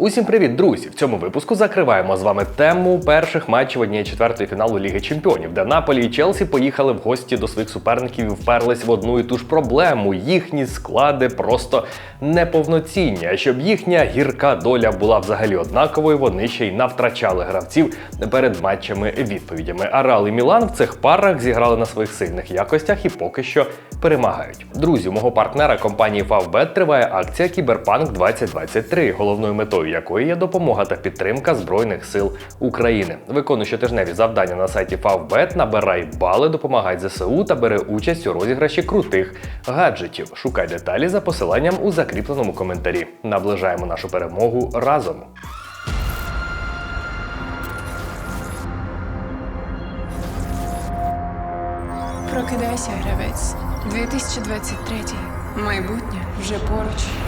Усім привіт, друзі! В цьому випуску закриваємо з вами тему перших матчів однієї четвертої фіналу Ліги Чемпіонів, де Наполі і Челсі поїхали в гості до своїх суперників і вперлись в одну і ту ж проблему. Їхні склади просто неповноцінні. А щоб їхня гірка доля була взагалі однаковою, вони ще й навтрачали гравців перед матчами відповідями. А Реал і Мілан в цих парах зіграли на своїх сильних якостях і поки що перемагають. Друзі, у мого партнера компанії Favbet триває акція Кіберпанк 2023, головною метою якої є допомога та підтримка Збройних сил України. Виконуй щотижневі завдання на сайті Favbet, набирай бали, допомагай ЗСУ та бери участь у розіграші крутих гаджетів. Шукай деталі за посиланням у закріпленому коментарі. Наближаємо нашу перемогу разом. Прокидайся, гравець. 2023. Майбутнє вже поруч.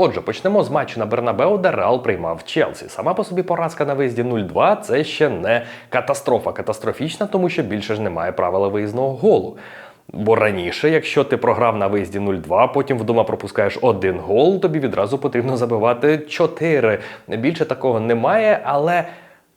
Отже, почнемо з матчу на Бернабеу, де Реал приймав Челсі. Сама по собі поразка на виїзді 0-2 це ще не катастрофа катастрофічна, тому що більше ж немає правила виїзного голу. Бо раніше, якщо ти програв на виїзді 0-2, потім вдома пропускаєш один гол, тобі відразу потрібно забивати 4. Більше такого немає, але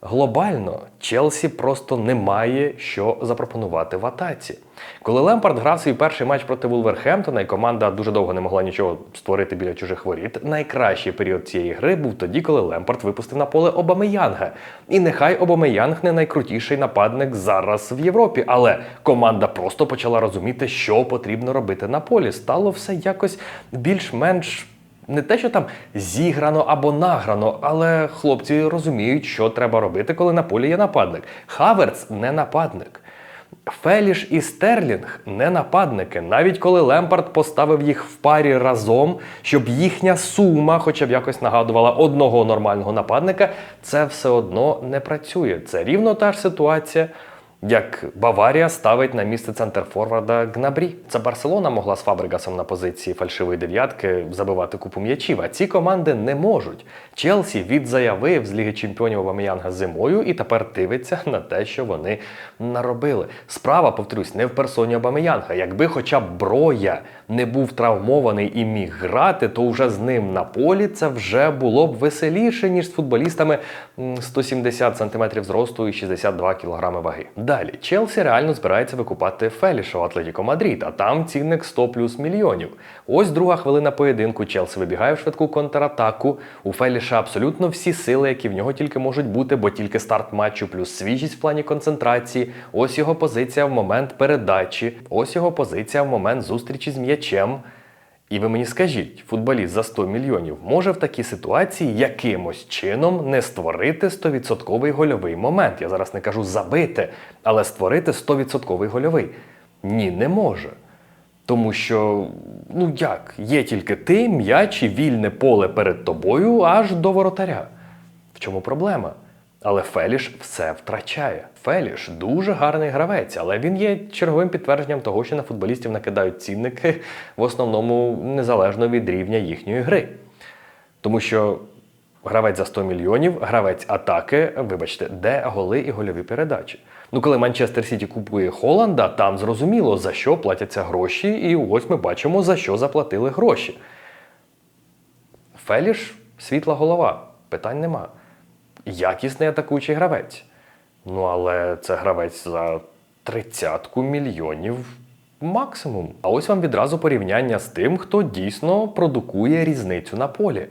глобально Челсі просто немає що запропонувати в атаці. Коли Лемпард грав свій перший матч проти Вулверхемптона, і команда дуже довго не могла нічого створити біля чужих воріт, найкращий період цієї гри був тоді, коли Лемпард випустив на поле Обамеянга. І нехай Обамеянг не найкрутіший нападник зараз в Європі, але команда просто почала розуміти, що потрібно робити на полі. Стало все якось більш-менш. Не те, що там зіграно або награно, але хлопці розуміють, що треба робити, коли на полі є нападник. Хаверц не нападник. Феліш і Стерлінг не нападники, навіть коли Лемпард поставив їх в парі разом, щоб їхня сума, хоча б якось нагадувала одного нормального нападника, це все одно не працює. Це рівно та ж ситуація. Як Баварія ставить на місце центрфорварда Гнабрі. Це Барселона могла з Фабригасом на позиції фальшивої дев'ятки забивати купу м'ячів, а ці команди не можуть. Челсі відзаявив з Ліги Чемпіонів Обамеянга зимою і тепер дивиться на те, що вони наробили. Справа, повторюсь, не в персоні Обамеянга. Якби хоча б Броя не був травмований і міг грати, то вже з ним на полі це вже було б веселіше, ніж з футболістами м, 170 см зросту і 62 кг ваги. Далі Челсі реально збирається викупати Феліша у Атлетіко Мадрид, а там цінник 100 плюс мільйонів. Ось друга хвилина поєдинку. Челсі вибігає в швидку контратаку. У Феліша абсолютно всі сили, які в нього тільки можуть бути, бо тільки старт матчу плюс свіжість в плані концентрації. Ось його позиція в момент передачі. Ось його позиція в момент зустрічі з м'ячем. І ви мені скажіть, футболіст за 100 мільйонів може в такій ситуації якимось чином не створити 100% гольовий момент. Я зараз не кажу забити, але створити 100% гольовий. Ні, не може. Тому що, ну як, є тільки ти, м'яч і вільне поле перед тобою аж до воротаря. В чому проблема? Але Феліш все втрачає. Феліш дуже гарний гравець, але він є черговим підтвердженням того, що на футболістів накидають цінники в основному незалежно від рівня їхньої гри. Тому що гравець за 100 мільйонів, гравець атаки, вибачте, де голи і гольові передачі. Ну, коли Манчестер Сіті купує Холланда, там зрозуміло, за що платяться гроші, і ось ми бачимо, за що заплатили гроші. Феліш світла голова, питань нема. Якісний атакуючий гравець. Ну, але це гравець за тридцятку мільйонів максимум. А ось вам відразу порівняння з тим, хто дійсно продукує різницю на полі.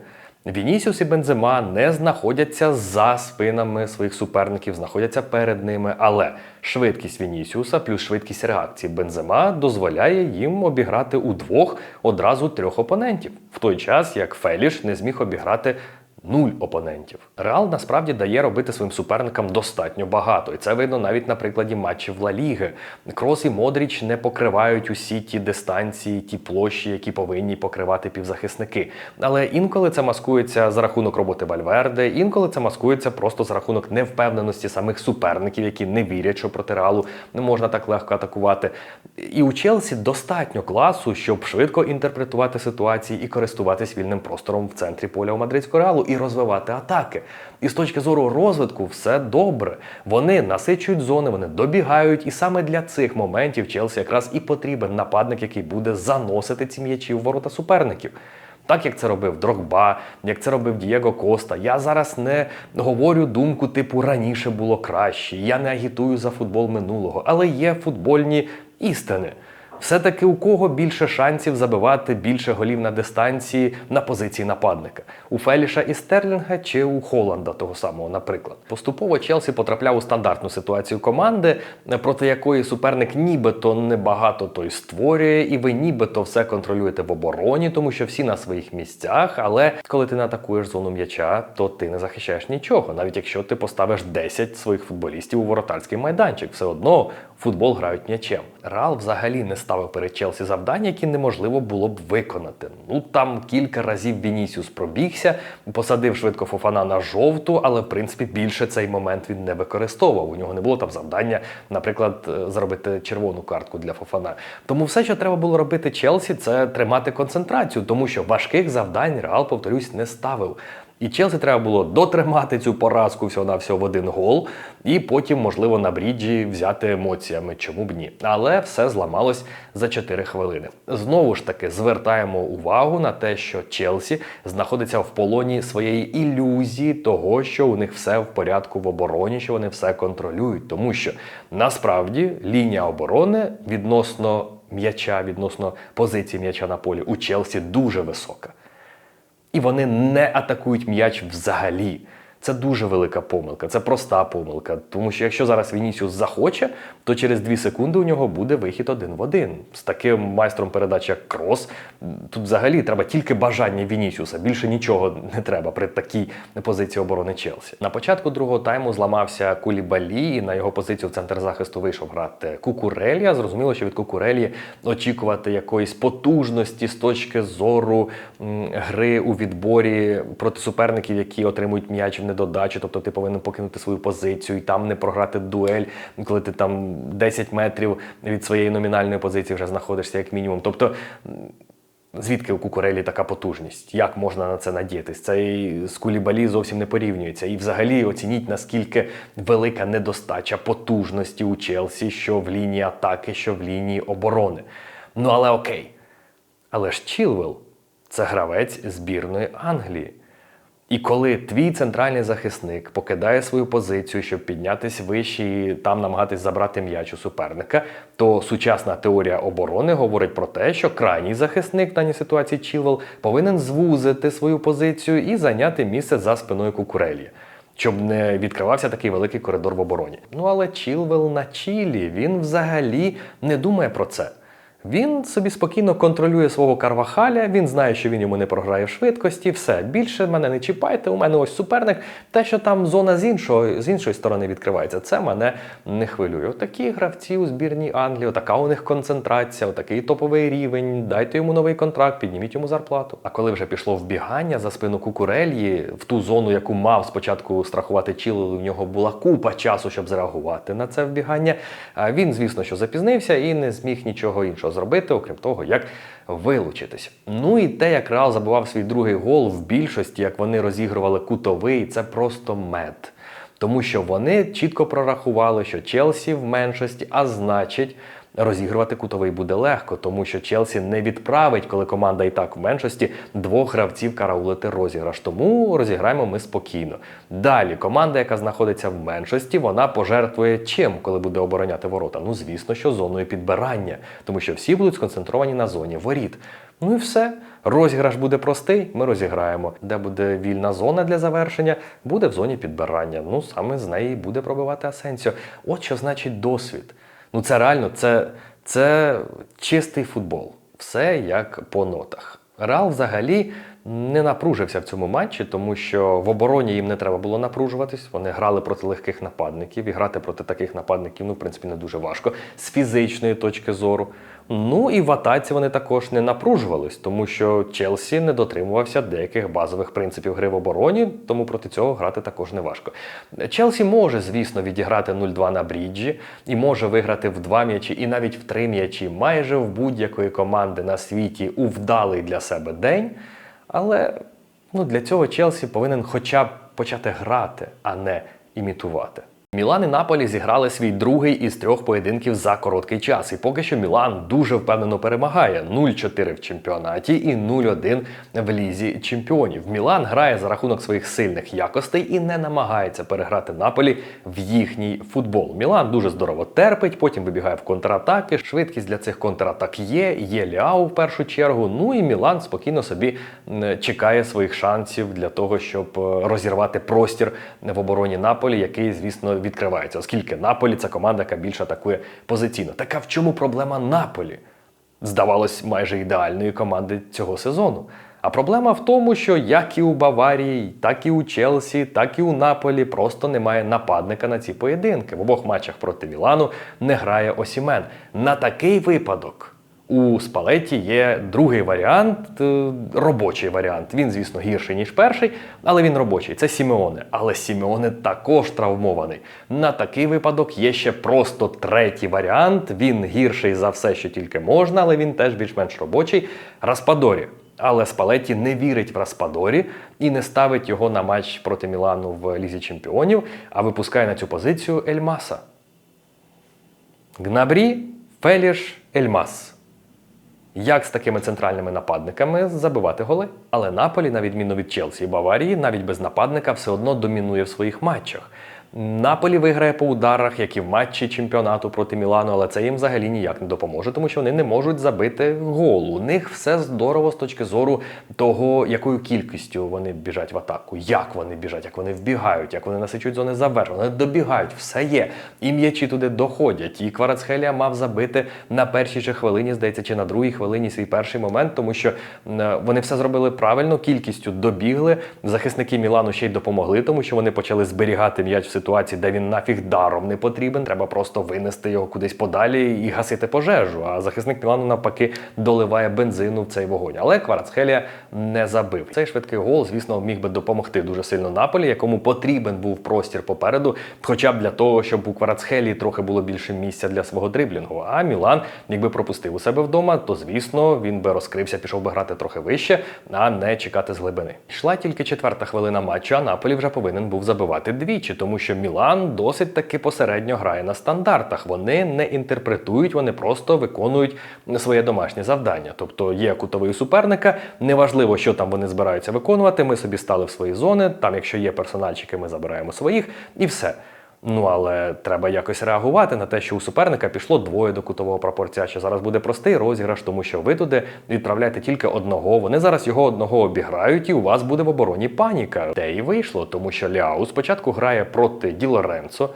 Вінісіус і Бензема не знаходяться за спинами своїх суперників, знаходяться перед ними. Але швидкість Вінісіуса плюс швидкість реакції Бензема дозволяє їм обіграти удвох одразу трьох опонентів, в той час як Феліш не зміг обіграти Нуль опонентів. Реал насправді дає робити своїм суперникам достатньо багато, і це видно навіть на прикладі матчів Ла Ліги. Крос і Модріч не покривають усі ті дистанції, ті площі, які повинні покривати півзахисники. Але інколи це маскується за рахунок роботи Вальверде, інколи це маскується просто за рахунок невпевненості самих суперників, які не вірять, що проти Реалу не можна так легко атакувати. І у Челсі достатньо класу, щоб швидко інтерпретувати ситуації і користуватись вільним простором в центрі поля у мадридського реалу і розвивати атаки. І з точки зору розвитку все добре. Вони насичують зони, вони добігають, і саме для цих моментів Челсі якраз і потрібен нападник, який буде заносити ці м'ячі в ворота суперників. Так як це робив Дрогба, як це робив Дієго Коста. Я зараз не говорю думку типу раніше було краще. Я не агітую за футбол минулого, але є футбольні істини. Все-таки у кого більше шансів забивати більше голів на дистанції на позиції нападника? У Феліша і Стерлінга чи у Холланда того самого, наприклад. Поступово Челсі потрапляв у стандартну ситуацію команди, проти якої суперник нібито небагато той створює, і ви нібито все контролюєте в обороні, тому що всі на своїх місцях. Але коли ти не атакуєш зону м'яча, то ти не захищаєш нічого. Навіть якщо ти поставиш 10 своїх футболістів у воротарський майданчик, все одно футбол грають м'ячем. Реал взагалі не ставив перед Челсі завдання, які неможливо було б виконати. Ну там кілька разів Вінісіус пробігся, посадив швидко Фофана на жовту, але в принципі більше цей момент він не використовував. У нього не було там завдання, наприклад, е, зробити червону картку для Фофана. Тому все, що треба було робити Челсі, це тримати концентрацію, тому що важких завдань Реал, повторюсь, не ставив. І Челсі треба було дотримати цю поразку всього на всього в один гол, і потім, можливо, на бріджі взяти емоціями, чому б ні. Але все зламалось за 4 хвилини. Знову ж таки, звертаємо увагу на те, що Челсі знаходиться в полоні своєї ілюзії того, що у них все в порядку в обороні, що вони все контролюють, тому що насправді лінія оборони відносно м'яча, відносно позиції м'яча на полі у Челсі дуже висока. І вони не атакують м'яч взагалі. Це дуже велика помилка, це проста помилка. Тому що якщо зараз Вінісіус захоче, то через 2 секунди у нього буде вихід один в один. З таким майстром передач, як Крос, тут взагалі треба тільки бажання Вінісіуса. Більше нічого не треба при такій позиції оборони Челсі. На початку другого тайму зламався Кулібалі, і на його позицію в центр захисту вийшов грати Кукурелія. Зрозуміло, що від Кукурелії очікувати якоїсь потужності з точки зору гри у відборі проти суперників, які отримують м'яч в недодачі. Тобто ти повинен покинути свою позицію і там не програти дуель, коли ти там 10 метрів від своєї номінальної позиції вже знаходишся як мінімум. Тобто. Звідки у Кукурелі така потужність? Як можна на це надіятись? Це з Кулібалі зовсім не порівнюється. І взагалі оцініть, наскільки велика недостача потужності у Челсі, що в лінії атаки, що в лінії оборони. Ну але окей. Але ж Чілвел це гравець збірної Англії. І коли твій центральний захисник покидає свою позицію, щоб піднятися вище і там намагатись забрати м'яч у суперника, то сучасна теорія оборони говорить про те, що крайній захисник в даній ситуації Чілвел повинен звузити свою позицію і зайняти місце за спиною Кукурелі. Щоб не відкривався такий великий коридор в обороні. Ну але Чілвел на чілі, він взагалі не думає про це. Він собі спокійно контролює свого Карвахаля, він знає, що він йому не програє в швидкості. Все, більше мене не чіпайте. У мене ось суперник. Те, що там зона з іншої, з іншої сторони відкривається, це мене не хвилює. Отакі гравці у збірній Англії, отака у них концентрація, отакий топовий рівень. Дайте йому новий контракт, підніміть йому зарплату. А коли вже пішло вбігання за спину Кукурельї в ту зону, яку мав спочатку страхувати Чілел, у нього була купа часу, щоб зреагувати на це вбігання. Він, звісно, що запізнився і не зміг нічого іншого зробити, окрім того, як вилучитись. Ну і те, як Реал забував свій другий гол в більшості, як вони розігрували кутовий, це просто мед. Тому що вони чітко прорахували, що Челсі в меншості, а значить. Розігрувати кутовий буде легко, тому що Челсі не відправить, коли команда і так в меншості двох гравців караулити розіграш. Тому розіграємо ми спокійно. Далі команда, яка знаходиться в меншості, вона пожертвує чим, коли буде обороняти ворота. Ну звісно, що зоною підбирання, тому що всі будуть сконцентровані на зоні воріт. Ну і все. Розіграш буде простий, ми розіграємо. Де буде вільна зона для завершення, буде в зоні підбирання. Ну саме з неї буде пробивати Асенсіо. От що значить досвід. Ну це реально, це, це чистий футбол. Все як по нотах. Реал взагалі не напружився в цьому матчі, тому що в обороні їм не треба було напружуватись. Вони грали проти легких нападників, і грати проти таких нападників, ну, в принципі, не дуже важко з фізичної точки зору. Ну і в атаці вони також не напружувались, тому що Челсі не дотримувався деяких базових принципів гри в обороні, тому проти цього грати також не важко. Челсі може, звісно, відіграти 0-2 на бріджі і може виграти в два м'ячі і навіть в три м'ячі майже в будь-якої команди на світі у вдалий для себе день. Але ну, для цього Челсі повинен хоча б почати грати, а не імітувати. Мілан і Наполі зіграли свій другий із трьох поєдинків за короткий час. І поки що Мілан дуже впевнено перемагає 0-4 в чемпіонаті і 0-1 в лізі чемпіонів. Мілан грає за рахунок своїх сильних якостей і не намагається переграти Наполі в їхній футбол. Мілан дуже здорово терпить, потім вибігає в контратаки. Швидкість для цих контратак є. Є Ліау в першу чергу. Ну і Мілан спокійно собі чекає своїх шансів для того, щоб е, розірвати простір в обороні Наполі, який, звісно, відкривається, оскільки Наполі це команда, яка більше атакує позиційно. Так а в чому проблема Наполі? Здавалось, майже ідеальної команди цього сезону. А проблема в тому, що як і у Баварії, так і у Челсі, так і у Наполі просто немає нападника на ці поєдинки. В обох матчах проти Мілану не грає Осімен. На такий випадок у Спалеті є другий варіант, е, робочий варіант. Він, звісно, гірший, ніж перший, але він робочий. Це Сімеоне. Але Сімеоне також травмований. На такий випадок є ще просто третій варіант. Він гірший за все, що тільки можна, але він теж більш-менш робочий. Распадорі. Але Спалетті не вірить в Распадорі і не ставить його на матч проти Мілану в Лізі Чемпіонів, а випускає на цю позицію Ельмаса. Гнабрі, Феліш, Ельмас. Як з такими центральними нападниками забивати голи? Але Наполі, на відміну від Челсі і Баварії, навіть без нападника все одно домінує в своїх матчах. Наполі виграє по ударах, як і в матчі чемпіонату проти Мілану, але це їм взагалі ніяк не допоможе, тому що вони не можуть забити гол. У них все здорово з точки зору того, якою кількістю вони біжать в атаку, як вони біжать, як вони вбігають, як вони насичують зони завершення. Вони добігають, все є. І м'ячі туди доходять. І Кварацхелія мав забити на першій же хвилині, здається, чи на другій хвилині свій перший момент, тому що е, вони все зробили правильно, кількістю добігли. Захисники Мілану ще й допомогли, тому що вони почали зберігати м'яч в ситуації, де він нафіг даром не потрібен. Треба просто винести його кудись подалі і гасити пожежу. А захисник Мілану навпаки доливає бензину в цей вогонь. Але Кварацхелія не забив. Цей швидкий гол, звісно, міг би допомогти дуже сильно Наполі, якому потрібен був простір попереду, хоча б для того, щоб у Кварацхелії трохи було більше місця для свого дриблінгу. А Мілан, якби пропустив у себе вдома, то звісно він би розкрився, пішов би грати трохи вище, а не чекати з глибини. Йшла тільки четверта хвилина матчу, а Наполі вже повинен був забивати двічі, тому що Мілан досить таки посередньо грає на стандартах. Вони не інтерпретують, вони просто виконують своє домашнє завдання. Тобто є кутовий суперника, неважливо, що там вони збираються виконувати. Ми собі стали в свої зони. Там, якщо є персональчики, ми забираємо своїх, і все. Ну але треба якось реагувати на те, що у суперника пішло двоє до кутового прапорця. Що зараз буде простий розіграш, тому що ви туди відправляєте тільки одного. Вони зараз його одного обіграють, і у вас буде в обороні паніка. Те і вийшло, тому що Ляу спочатку грає проти Ді Лоренцо,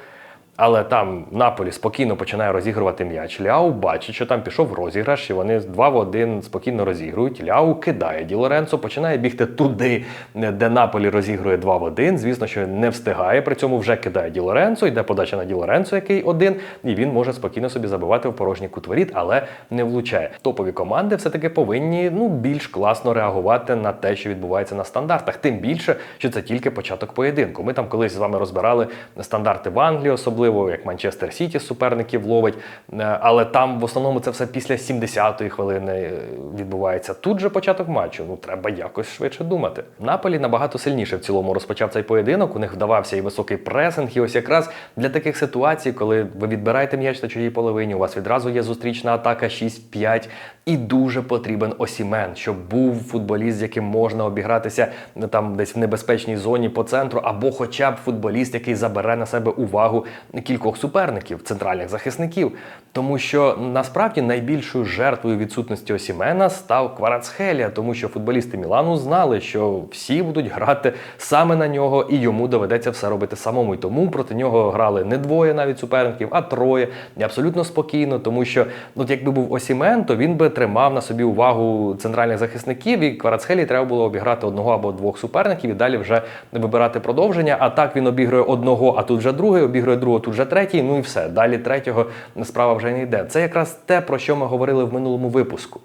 але там Наполі спокійно починає розігрувати м'яч. Ляу бачить, що там пішов розіграш, і вони два в один спокійно розігрують. Ляу кидає Ді Лоренцо, починає бігти туди, де Наполі розігрує два в один. Звісно, що не встигає. При цьому вже кидає Ді Лоренцо, йде подача на Ді Лоренцо, який один, і він може спокійно собі забивати в порожній кут воріт, але не влучає. Топові команди все-таки повинні ну більш класно реагувати на те, що відбувається на стандартах. Тим більше, що це тільки початок поєдинку. Ми там колись з вами розбирали стандарти в Англії, особливо як Манчестер Сіті суперників ловить. Е, Але там в основному це все після 70-ї хвилини е, відбувається. Тут же початок матчу. Ну треба якось швидше думати. Наполі набагато сильніше в цілому розпочав цей поєдинок. У них вдавався і високий пресинг. І ось якраз для таких ситуацій, коли ви відбираєте м'яч на чужій половині, у вас відразу є зустрічна атака 6-5. І дуже потрібен осімен, щоб був футболіст, з яким можна обігратися ну, там десь в небезпечній зоні по центру, або хоча б футболіст, який забере на себе увагу кількох суперників, центральних захисників. Тому що насправді найбільшою жертвою відсутності Осімена став Кварацхелія, тому що футболісти Мілану знали, що всі будуть грати саме на нього, і йому доведеться все робити самому. І тому проти нього грали не двоє навіть суперників, а троє. І абсолютно спокійно, тому що ну, от якби був Осімен, то він би тримав на собі увагу центральних захисників, і Кварацхелії треба було обіграти одного або двох суперників і далі вже вибирати продовження. А так він обігрує одного, а тут вже другий, обігрує другого, тут вже третій. Ну і все. Далі третього справа вже не йде. Це якраз те, про що ми говорили в минулому випуску: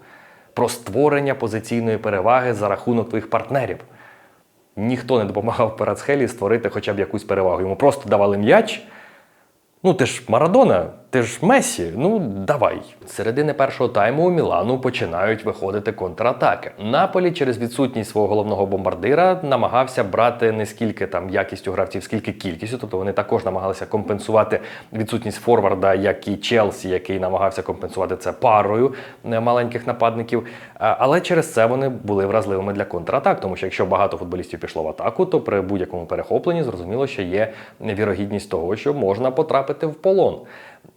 про створення позиційної переваги за рахунок твоїх партнерів. Ніхто не допомагав Парацхелі створити хоча б якусь перевагу. Йому просто давали м'яч. Ну, ти ж Марадона, ти ж Месі. Ну давай. Середини першого тайму у Мілану починають виходити контратаки. Наполі через відсутність свого головного бомбардира намагався брати не скільки там якістю гравців, скільки кількістю. Тобто вони також намагалися компенсувати відсутність форварда, як і Челсі, який намагався компенсувати це парою е, маленьких нападників. Але через це вони були вразливими для контратак, тому що якщо багато футболістів пішло в атаку, то при будь-якому перехопленні зрозуміло, що є вірогідність того, що можна потрапити в полон.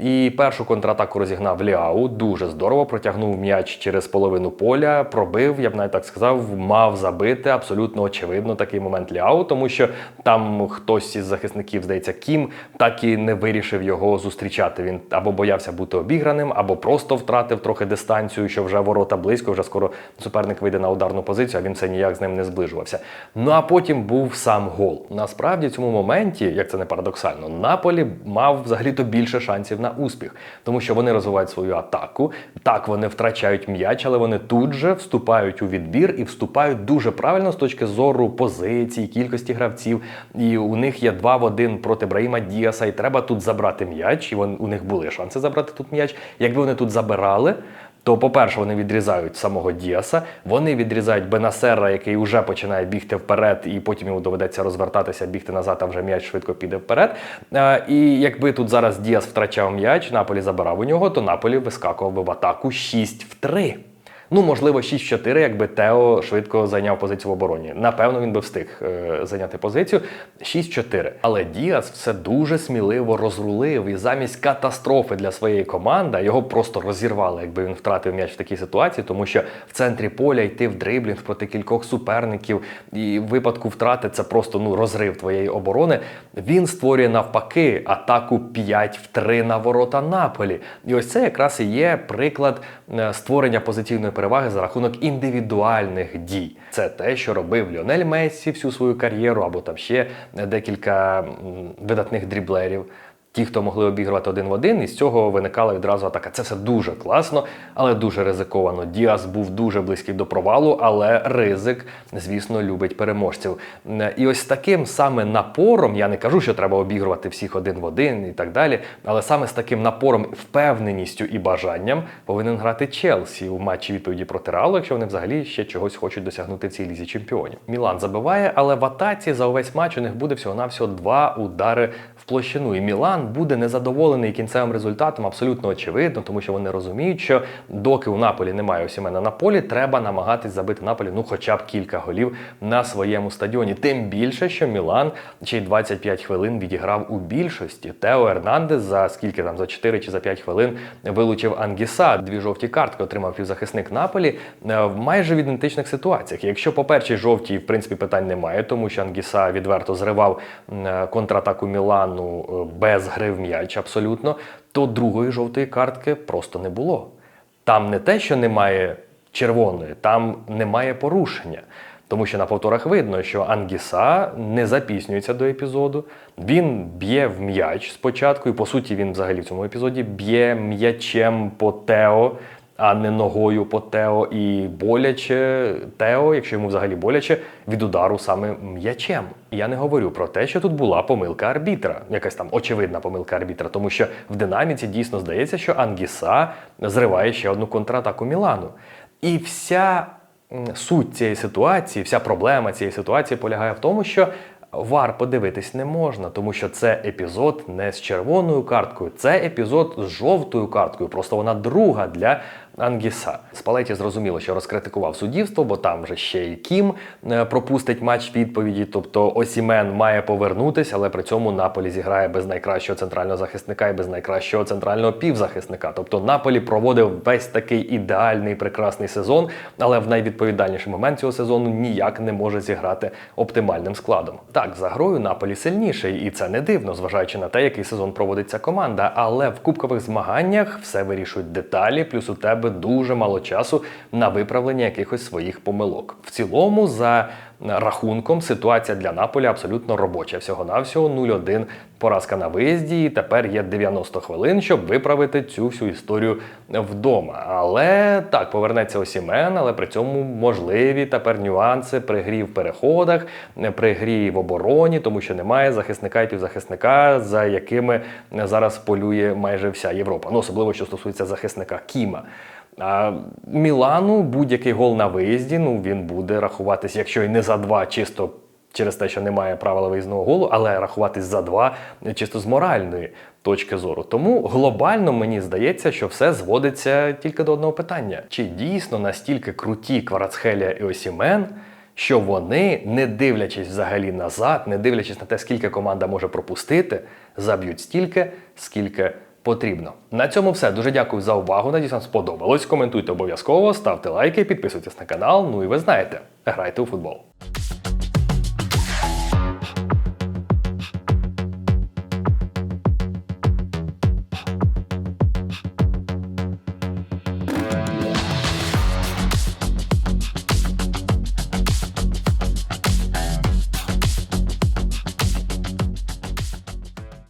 І першу контратаку розігнав Ліау, дуже здорово протягнув м'яч через половину поля, пробив, я б навіть так сказав, мав забити абсолютно очевидно такий момент Ліау, тому що там хтось із захисників, здається, Кім, так і не вирішив його зустрічати. Він або боявся бути обіграним, або просто втратив трохи дистанцію, що вже ворота близько, вже скоро суперник вийде на ударну позицію, а він це ніяк з ним не зближувався. Ну а потім був сам гол. Насправді в цьому моменті, як це не парадоксально, Наполі мав взагалі-то більше шансів на успіх, тому що вони розвивають свою атаку. Так, вони втрачають м'яч, але вони тут же вступають у відбір і вступають дуже правильно з точки зору позицій, кількості гравців. І у них є два в один проти Браїма Діаса, і треба тут забрати м'яч. І вон, у них були шанси забрати тут м'яч. Якби вони тут забирали. То, по-перше, вони відрізають самого Діаса, вони відрізають Бенасера, який вже починає бігти вперед, і потім йому доведеться розвертатися, бігти назад, а вже м'яч швидко піде вперед. Е, і якби тут зараз Діас втрачав м'яч, Наполі забирав у нього, то Наполі вискакував би в атаку 6 в 3. Ну, можливо, 6-4, якби Тео швидко зайняв позицію в обороні. Напевно, він би встиг е, зайняти позицію. 6-4. Але Діас все дуже сміливо розрулив і замість катастрофи для своєї команди його просто розірвали, якби він втратив м'яч в такій ситуації, тому що в центрі поля йти в дриблінг проти кількох суперників і в випадку втрати це просто ну розрив твоєї оборони. Він створює навпаки атаку 5 в 3 на ворота Наполі. І ось це якраз і є приклад е, створення позиційної переваги за рахунок індивідуальних дій. Це те, що робив Ліонель Мессі всю свою кар'єру, або там ще декілька видатних дріблерів. Ті, хто могли обігрувати один в один, і з цього виникала відразу атака. Це все дуже класно, але дуже ризиковано. Діас був дуже близький до провалу, але ризик, звісно, любить переможців. Е, І ось таким саме напором, я не кажу, що треба обігрувати всіх один в один і так далі. Але саме з таким напором, впевненістю і бажанням повинен грати Челсі у матчі відповіді проти Реалу, якщо вони взагалі ще чогось хочуть досягнути в цій лізі чемпіонів. Мілан забиває, але в атаці за увесь матч у них буде всього-навсього два удари площину. І Мілан буде незадоволений кінцевим результатом, абсолютно очевидно, тому що вони розуміють, що доки у Наполі немає Осімена на полі, треба намагатись забити Наполі ну хоча б кілька голів на своєму стадіоні. Тим більше, що Мілан ще й 25 хвилин відіграв у більшості. Тео Ернандес за скільки там за 4 чи за 5 хвилин вилучив Ангіса. Дві жовті картки отримав півзахисник Наполі е, в майже в ідентичних ситуаціях. Якщо по першій жовтій, в принципі, питань немає, тому що Ангіса відверто зривав е, контратаку Мілану е, без гри в м'яч абсолютно, то другої жовтої картки просто не було. Там не те, що немає червоної, там немає порушення. Тому що на повторах видно, що Ангіса не запіснюється до епізоду. Він б'є в м'яч спочатку, і по суті він взагалі в цьому епізоді б'є м'ячем по Тео, а не ногою по Тео. І боляче Тео, якщо йому взагалі боляче, від удару саме м'ячем. Я не говорю про те, що тут була помилка арбітра, якась там очевидна помилка арбітра, тому що в динаміці дійсно здається, що Ангіса зриває ще одну контратаку Мілану. І вся суть цієї ситуації, вся проблема цієї ситуації полягає в тому, що вар подивитись не можна, тому що це епізод не з червоною карткою, це епізод з жовтою карткою. Просто вона друга для Ангіса. Спалеті зрозуміло, що розкритикував суддівство, бо там вже ще й Кім е, пропустить матч відповіді. Тобто Осімен має повернутися, але при цьому Наполі зіграє без найкращого центрального захисника і без найкращого центрального півзахисника. Тобто Наполі проводив весь такий ідеальний прекрасний сезон, але в найвідповідальніший момент цього сезону ніяк не може зіграти оптимальним складом. Так, за грою Наполі сильніший, і це не дивно, зважаючи на те, який сезон проводить ця команда. Але в кубкових змаганнях все вирішують деталі, плюс у тебе дуже мало часу на виправлення якихось своїх помилок. В цілому, за рахунком, ситуація для Наполі абсолютно робоча. Всього-навсього 0-1 поразка на виїзді, і тепер є 90 хвилин, щоб виправити цю всю історію вдома. Але так, повернеться Осімен, але при цьому можливі тепер нюанси при грі в переходах, при грі в обороні, тому що немає захисника і півзахисника, за якими зараз полює майже вся Європа. Ну, особливо що стосується захисника Кіма. А Мілану будь-який гол на виїзді, ну він буде рахуватись, якщо і не за два, чисто через те, що немає правила виїзного голу, але рахуватись за два чисто з моральної точки зору. Тому глобально мені здається, що все зводиться тільки до одного питання: чи дійсно настільки круті Кварацхелія і Осімен? Що вони, не дивлячись взагалі назад, не дивлячись на те, скільки команда може пропустити, заб'ють стільки, скільки потрібно. На цьому все. Дуже дякую за увагу. Надіюсь, вам сподобалось. Коментуйте обов'язково, ставте лайки, підписуйтесь на канал. Ну і ви знаєте, грайте у футбол.